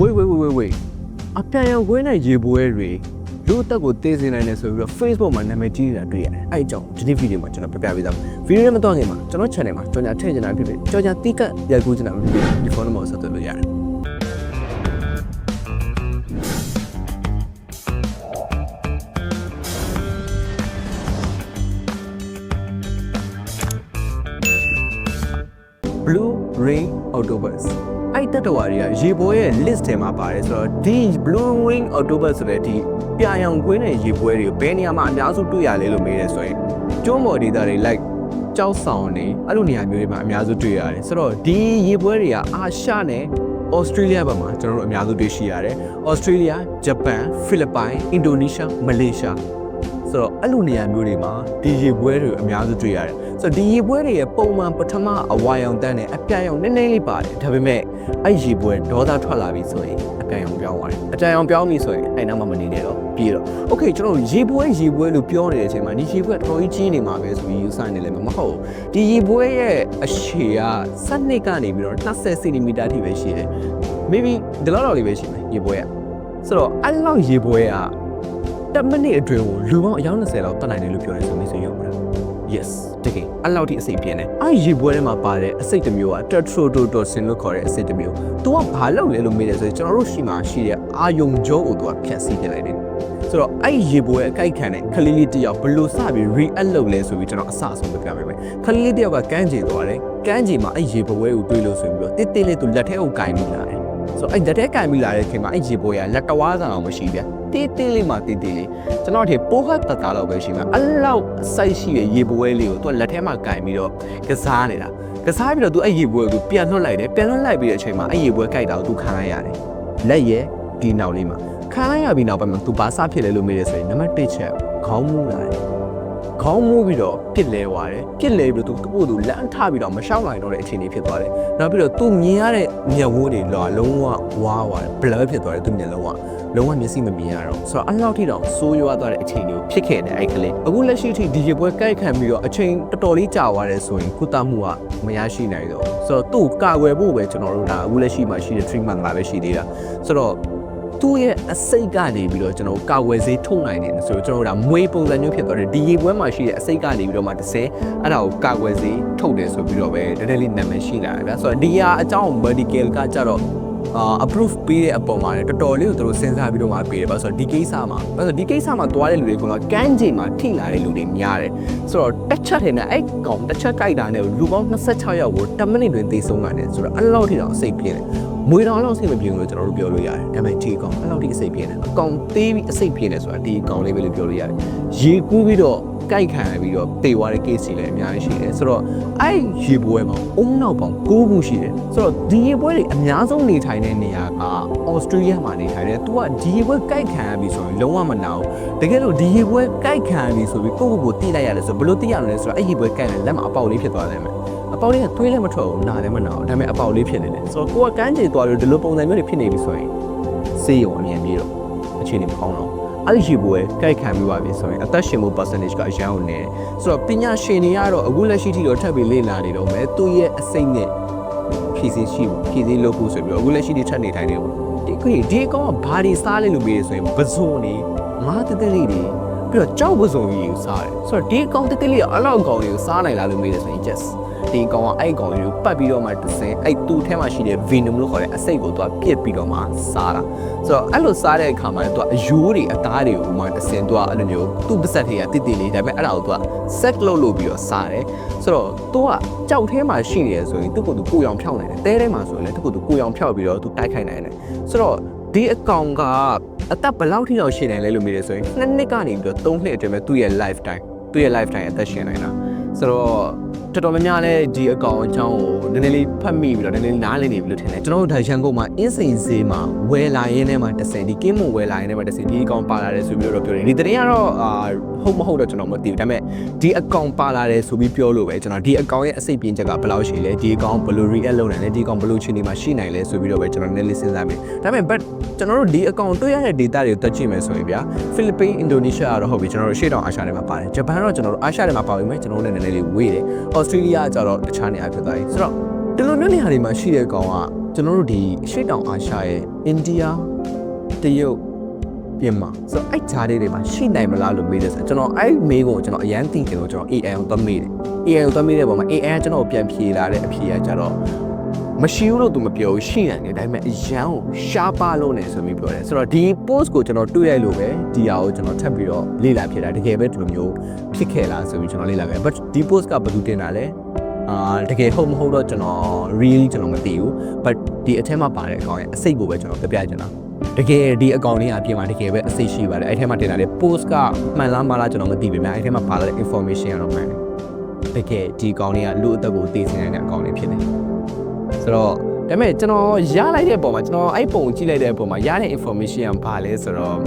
ဝေးဝေးဝေးဝေးဝေးအပြန်ရောင်ကွင်းတဲ့ရေပွဲတွေလူအသက်ကိုတေးစေနိုင်တယ်ဆိုပြီးတော့ Facebook မှာနာမည်ကြီးနေတာတွေ့ရတယ်အဲ့အကြောင်းဒီနေ့ဗီဒီယိုမှာကျွန်တော်ပြပြပေးသားမယ်ဗီဒီယိုနဲ့မတော့ခင်မှာကျွန်တော် channel မှာကြော်ညာထည့်ချင်တာဖြစ်ဖြစ်ကြော်ညာတီးကပ်ရိုက်ကူးချင်တာဖြစ်ဖြစ်ဒီဖုန်းနံပါတ်ကိုဆက်သွယ်လို့ရတယ် Blue Ring Octopus အဲ့တက်တော်တွေကရေပွဲရဲ့ list ထဲမှာပါတယ်ဆိုတော့ဒီ Blue Ring Octopus ဆိုတဲ့ဒီပြာရောင်ကွင်းတဲ့ရေပွဲတွေကိုဘယ်နေရာမှာအများစုတွေ့ရလဲလို့မေးတယ်ဆိုရင်ကျွန်းပေါ်ဒေသတွေ like ကြောက်ဆောင်နေအဲ့လိုနေရာမျိုးတွေမှာအများစုတွေ့ရတယ်ဆိုတော့ဒီရေပွဲတွေကအာရှနဲ့ဩစတြေးလျဘက်မှာကျွန်တော်တို့အများစုတွေ့ရှိရတယ်။ဩစတြေးလျ၊ဂျပန်၊ဖိလစ်ပိုင်၊အင်ဒိုနီးရှား၊မလေးရှားဆိုတော့ အဲ့လိုနေရာမျိုးတွေမှာဒီရေပွဲတွေအများစုတွေ့ရတယ်ဆိုတော့ဒီရေပွဲတွေရဲ့ပုံမှန်ပထမအဝါရောင်တန်းနဲ့အပြာရောင်နည်းနည်းလေးပါတယ်ဒါပေမဲ့အဲ့ရေပွဲဒေါသထွက်လာပြီဆိုရင်အပြာရောင်ပြောင်းသွားတယ်အပြာရောင်ပြောင်းပြီဆိုရင်အဲ့နောက်မှမနေနဲ့တော့ပြေးတော့ okay ကျွန်တော်ရေပွဲရေပွဲလို့ပြောနေတဲ့အချိန်မှာဒီရေပွဲတော်ကြီးကြီးနေမှာပဲဆိုပြီးယူဆနေလည်းမဟုတ်ဘူးဒီရေပွဲရဲ့အရှည်ကစနစ်ကနေပြီးတော့20 cm အထိပဲရှိတယ် maybe ဒီလောက်လောက်လေးပဲရှိမယ်ရေပွဲကဆိုတော့အဲ့လောက်ရေပွဲက တစ်မိနစ်အတွင်းကိုလူပေါင်းအယောက်20လောက်တက်နိုင်တယ်လို့ပြောတယ်ဆိုမိတ်ဆွေရုံမှာ yes တကယ်အဲ့လောက်ထိအစိတ်ပြင်းတယ်အဲ့ရေပွဲထဲမှာပါတဲ့အစိတ်တစ်မျိုးက tetrodotoxin လို့ခေါ်တဲ့အစိတ်တစ်မျိုးသူကဘာလုပ်လဲလို့မေးတယ်ဆိုရင်ကျွန်တော်တို့ရှိမှရှိတဲ့အာယုံကြောကိုသူကဖြတ်စီးပြလိုက်တယ်ဆိုတော့အဲ့ရေပွဲအကြိုက်ခံတဲ့ခလေးလေးတယောက်ဘလို့စပြီး react လုပ်လဲဆိုပြီးကျွန်တော်အဆအဆုံးပြပြပေးမယ်ခလေးလေးတယောက်ကကန်းချင်သွားတယ်ကန်းချင်မှာအဲ့ရေပွဲကိုတွေးလို့ဆိုပြီးတော့တစ်တစ်လေးသူလက်ထဲကိုကင်ပြီးလာတယ်ဆိုတော့အဲ့လက်ထဲကင်ပြီးလာတဲ့ခင်မှာအဲ့ရေပွဲကလက်တဝါးဆောင်အောင်မရှိပြန် တေးတေးလေးမှတေးတေးလေးကျွန်တော်ဒီပိုးဟတ်တတာလောက်ပဲရှိမှာအဲ့လောက်အစိုက်ရှိတဲ့ရေပွဲလေးကိုသူကလက်ထဲမှာကင်ပြီးတော့ကစားနေတာကစားပြီးတော့သူအဲ့ရေပွဲကိုပြန်လွှတ်လိုက်တယ်ပြန်လွှတ်လိုက်ပြီးတဲ့အချိန်မှာအဲ့ရေပွဲကြိုက်တာကိုသူခံလိုက်ရတယ်လက်ရဲ့ဒီနောက်လေးမှာခံလိုက်ရပြီးနောက်ပိုင်းမှာသူဘာစဖြစ်လဲလို့မေးတယ်ဆိုရင်နံပါတ်1ချက်ခေါင်းမူးလာတယ်ခေါင်းမူးပြီးတော့ပြစ်လဲသွားတယ်ပြစ်လဲပြီးတော့သူကိုယ်သူလမ်းထပြီးတော့မရှောက်နိုင်တော့တဲ့အခြေအနေဖြစ်သွားတယ်နောက်ပြီးတော့သူမြင်ရတဲ့မျက်ဝန်းတွေတော့လုံးဝဝါးသွားတယ် blur ဖြစ်သွားတယ်သူမျက်လုံးက လုံးဝမျက်စိမမြင်ရတော့ဆိုတော့အဲ့လောက်ထိတော့ဆိုးရွားသွားတဲ့အခြေအနေကိုဖြစ်ခဲ့တယ်အဲ့ကလေးအခုလက်ရှိထိဒီရေပွဲကြိုက်ခံပြီးတော့အချိန်တော်တော်လေးကြာသွားတယ်ဆိုရင်ကုသမှုကမရရှိနိုင်တော့ဘူးဆိုတော့သူ့ကာကွယ်ဖို့ပဲကျွန်တော်တို့ဒါအခုလက်ရှိမှာရှိတဲ့ treatment ကပဲရှိသေးတာဆိုတော့သူ့ရဲ့အစိတ်ကနေပြီးတော့ကျွန်တော်ကာကွယ်ဆေးထုတ်နိုင်တယ်ဆိုတော့ကျွန်တော်တို့ဒါမွေးပုံစံမျိုးဖြစ်သွားတယ်ဒီရေပွဲမှာရှိတဲ့အစိတ်ကနေပြီးတော့မှတစ်ဆဲအဲ့ဒါကိုကာကွယ်ဆေးထုတ်တယ်ဆိုပြီးတော့ပဲတကယ်လေးနာမည်ရှိလာတယ်ဗျာဆိုတော့ဒီဟာအကြောင်း medical ကကြတော့အာ approve ပေးတဲ့အပေါ်မှာလည်းတော်တော်လေးကိုသူတို့စဉ်းစားပြီးတော့မှပေးတယ်ဘာလို့ဆိုတော့ဒီကိစ္စမှာဘာလို့ဆိုတော့ဒီကိစ္စမှာတွားတဲ့လူတွေကကန်းချိန်မှာထိလာတဲ့လူတွေများတယ်ဆိုတော့တစ်ချက်ထင်တဲ့အဲ့ကောင်တစ်ချက်ကြိုက်တာနဲ့လူပေါင်း26ယောက်ကို10မိနစ်တွင်သေဆုံးရတယ်ဆိုတော့အဲ့လောက်ထိတော့အစိတ်ပြင်းတယ်မွေတော်လောက်စိတ်မပြင်းဘူးလို့ကျွန်တော်တို့ပြောလို့ရတယ်ဒါပေမဲ့ဒီကောင်အဲ့လောက်ထိအစိတ်ပြင်းတယ်အကောင်သေးပြီးအစိတ်ပြင်းတယ်ဆိုတာဒီကောင်လေးပဲလို့ပြောလို့ရတယ်ရေကူးပြီးတော့ ကြိုက်ခံပြီးတော့တေသွားတဲ့ case တွေလည်းအများကြီးရှိတယ်ဆိုတော့အဲ့ရေပွဲမှာအုံနောက်ပေါင်း9ခုရှိတယ်ဆိုတော့ဒီရေပွဲတွေအများဆုံးနေထိုင်တဲ့နေရာကဩစတြေးလျမှာနေထိုင်တယ်။ तू ကဒီရေပွဲကြိုက်ခံရပြီဆိုရင်လုံးဝမနာဘူး။တကယ်လို့ဒီရေပွဲကြိုက်ခံရပြီဆိုပြီးကိုယ့်ကိုယ်ကိုတိလိုက်ရတယ်ဆိုဘယ်လိုတိရမလဲဆိုတော့အဲ့ရေပွဲကြိုက်ရင်လက်မှာအပေါက်လေးဖြစ်သွားတယ်မယ်။အပေါက်လေးကသွေးလည်းမထွက်ဘူးနာလည်းမနာဘူးဒါပေမဲ့အပေါက်လေးဖြစ်နေတယ်။ဆိုတော့ကိုကကန်းချေသွားလို့ဒီလိုပုံစံမျိုးတွေဖြစ်နေပြီဆိုရင်စေးရုံအမြင်ပြီးတော့အခြေအနေမကောင်းတော့ဘူး အဲ့ဒီရေပွဲကြိုက်ခံပြီးပါပြီဆိုရင်အသက်ရှင်မှု percentage ကအရန်ကိုနေတယ်ဆိုတော့ပညာရှင်တွေကတော့အခုလက်ရှိထိတော့ထပ်ပြီးလေ့လာနေတော့မယ်သူ့ရဲ့အစိမ့်နဲ့ဖြည့်စင်းရှိဖို့ဖြည့်စင်းလုပ်ဖို့ဆိုပြီးတော့အခုလက်ရှိထိထပ်နေထိုင်နေဘူးဒီခွေဒီကောင်ကဘာတွေစားလဲလို့မေးရဆိုရင်ပဇွန်နေငါးတသက်လေးတွေပြီးတော့ကြောက်ပဇွန်ကြီးကိုစားတယ်ဆိုတော့ဒီကောင်တသက်လေးကအလောက်ကောင်တွေကိုစားနိုင်လားလို့မေးရဆိုရင် yes ဒီကောင်ကအဲ့ကောင်တွေကိုပတ်ပြီးတော့မှတစ်စင်အဲ့သူ့ထဲမှာရှိတဲ့ venom လို့ခေါ်တဲ့အစိတ်ကိုသူကပြစ်ပြီးတော့မှစားတာဆိုတော့အဲ့လိုစားတဲ့အခါမှာသူကအယိုးတွေအသားတွေကိုမှတစ်စင်သူကအဲ့လိုမျိုးသူ့ပါဆက်တွေကတိတိလေးဒါပေမဲ့အဲ့ဒါကိုသူက set လုပ်လို့ပြီးတော့စားတယ်ဆိုတော့သူကကြောက်ထဲမှာရှိနေရဆိုရင်သူ့ကိုယ်သူကိုရောင်ဖြောက်နိုင်တယ်တဲထဲမှာဆိုရင်လည်းသူ့ကိုယ်သူကိုရောင်ဖြောက်ပြီးတော့သူတိုက်ခိုက်နိုင်တယ်ဆိုတော့ဒီအကောင်ကအသက်ဘယ်လောက်ထိအောင်ရှိနိုင်လဲလို့မေးတယ်ဆိုရင်နှစ်နှစ်ကနေပြီးတော့သုံးနှစ်အတွင်းမှာသူ့ရဲ့ lifetime သူ့ရဲ့ lifetime အသက်ရှင်နိုင်တာဆိုတော့ တော်တော်များများလည်းဒီအကောင်အကြောင်းကိုနည်းနည်းလေးဖတ်မိပြီးတော့နည်းနည်းလေးနားလည်နေပြီလို့ထင်တယ်ကျွန်တော်တို့ဒါရန်ကုန်မှာအင်းစိန်ဈေးမှာဝယ်လာရင်းထဲမှာတစ်စင်ဒီကင်းမွန်ဝယ်လာရင်းထဲမှာတစ်စင်ဒီအကောင်ပါလာတယ်ဆိုပြီးတော့ပြောတယ်ဒီတရင်ကတော့အာဟုတ်မဟုတ်တော့ကျွန်တော်မသိဘူးဒါပေမဲ့ဒီအကောင်ပါလာတယ်ဆိုပြီးပြောလို့ပဲကျွန်တော်ဒီအကောင်ရဲ့အစိတ်ပြင်းချက်ကဘယ်လောက်ရှိလဲဒီအကောင်ဘယ်လို react လုပ်နိုင်လဲဒီအကောင်ဘယ်လိုအခြေအနေမှာရှိနိုင်လဲဆိုပြီးတော့ပဲကျွန်တော်နည်းနည်းလေးစဉ်းစားမိဒါပေမဲ့ but ကျွန်တော်တို့ဒီအကောင်တွေ့ရတဲ့ data တွေကိုတွက်ကြည့်မယ်ဆိုရင်ဗျာဖိလစ်ပိန်းအင်ဒိုနီးရှားကတော့ဟုတ်ပြီကျွန်တော်တို့ရှေ့တောင်အာရှထဲမှာပါတယ်ဂျပန်ကတော့ကျွန်တော်တို့အာရှထဲမှာပါပြီမယ်ကျွန်တော်တို့လည်းနည်းနည်းလေးဝေးတယ်ဩစတြေးလျကကျတော့တခြားနေရာဖြစ်သွားပြီဆိုတော့ဒီလိုမျိုးနေရာတွေမှာရှိတဲ့ကောင်ကကျွန်တော်တို့ဒီအရှေ့တောင်အာရှရဲ့အိန္ဒိယတရုတ်ပြင်မာဆိုတော့အဲ့ဂျားတွေတွေမှာရှိနိုင်မလားလို့မေးတယ်ဆိုတော့ကျွန်တော်အဲ့မေးကိုကျွန်တော်အရန်သိကြလို့ကျွန်တော် AI ကိုသွားမေးတယ် AI ကိုသွားမေးတဲ့ပုံမှာ AI ကကျွန်တော်ကိုပြန်ဖြေလာတဲ့အဖြေကကြတော့ မရှိဘူးလို့သူမပြောဘူးရှိနိုင်တယ်ဒါပေမဲ့အရန်ကိုရှားပါလို့နေဆိုပြီးပြောတယ်ဆိုတော့ဒီ post ကိုကျွန်တော်တွေ့ရလို့ပဲဒီဟာကိုကျွန်တော်ထပ်ပြီးတော့လေ့လာဖြစ်တာတကယ်ပဲဒီလိုမျိုးဖြစ်ခဲ့လားဆိုပြီးကျွန်တော်လေ့လာခဲ့ but ဒီ post ကဘယ်သူတင်တာလဲအာတကယ်ဟုတ်မဟုတ်တော့ကျွန်တော် really ကျွန်တော်မသိဘူး but ဒီအထက်မှာပါတဲ့အကောင်ရဲ့အစိတ်ကိုပဲကျွန်တော်ပြပြချင်တာတကယ်ဒီအကောင်လေးအပြင်မှာတကယ်ပဲအစိတ်ရှိပါတယ်အဲ့ထဲမှာတင်လာတဲ့ post ကမှန်လားမလားကျွန်တော်မသိပေမဲ့အဲ့ထဲမှာပါလာတဲ့ information ကတော့မှန်တယ်တကယ်ဒီအကောင်လေးကလူအသက်ကိုသိစေနိုင်တဲ့အကောင်လေးဖြစ်တယ် ဆိုတော့ဒါပေမဲ့ကျွန်တော်ရလိုက်တဲ့ပုံမှာကျွန်တော်အဲ့ပုံကိုကြည့်လိုက်တဲ့ပုံမှာရတဲ့ information ကဘာလဲဆိုတော့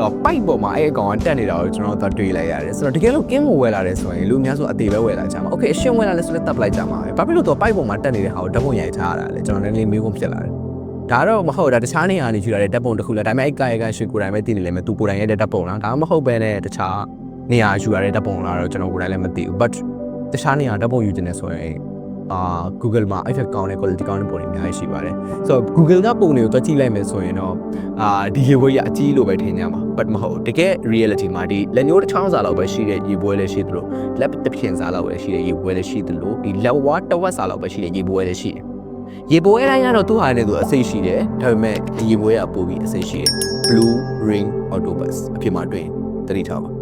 အော်ပိုက်ပေါ်မှာအဲ့အကောင်ကတက်နေတာကိုကျွန်တော်တို့တွေ့လိုက်ရတယ်ဆိုတော့တကယ်လို့ကင်းကိုဝယ်လာတယ်ဆိုရင်လူအများစုအသေးပဲဝယ်လာကြမှာโอเคအရှင်းဝယ်လာလဲဆိုလည်းတပ်ပလိုက်ကြမှာပဲဘာဖြစ်လို့တော့ပိုက်ပေါ်မှာတက်နေတဲ့ဟာကိုဓာတ်ပုံရိုက်ထားရတာလဲကျွန်တော်လည်းလေးမေးခွန်းဖြစ်လာတယ်ဒါတော့မဟုတ်ဒါတခြားနေရာနေယူလာတဲ့ဓာတ်ပုံတစ်ခုလားဒါပေမဲ့အဲ့ကာယကရွှေကိုယ်တိုင်ပဲတည်နေလိမ့်မယ်သူကိုယ်တိုင်ရဲ့ဓာတ်ပုံလားဒါမှမဟုတ်ပဲနဲ့တခြားနေရာယူလာတဲ့ဓာတ်ပုံလားတော့ကျွန်တော်ကိုယ်တိုင်လည်းမသိဘူး but တခြားနေရာဓာတ်ပုံယူတင်နေဆိုရင် အာ Google မှာ effect ကောင်းတဲ့ quality ကောင်းတဲ့ပုံတွေအများကြီးရှိပါတယ်ဆိုတော့ Google ကပုံတွေကိုတွက်ကြည့်လိုက်မယ်ဆိုရင်တော့အာဒီရေပွဲရအကြီးလို့ပဲထင်ကြမှာ but မဟုတ်တကယ် reality မှာဒီလက်ညှိုးတစ်ချောင်းစာလောက်ပဲရှိတဲ့ရေပွဲလည်းရှိသလိုလက်တစ်ဖြင်စာလောက်ပဲရှိတဲ့ရေပွဲလည်းရှိသလိုဒီလက်ဝါးတစ်ဝက်စာလောက်ပဲရှိတဲ့ရေပွဲလည်းရှိတယ်ရေပွဲအတိုင်းကတော့သူ့ဟာနဲ့သူအစိတ်ရှိတယ်ဒါပေမဲ့ရေပွဲကအပူပြီးအစိတ်ရှိတယ် Blue Ring Octopus အဖြစ်မှာတွေ့ရင်သတိထားပါ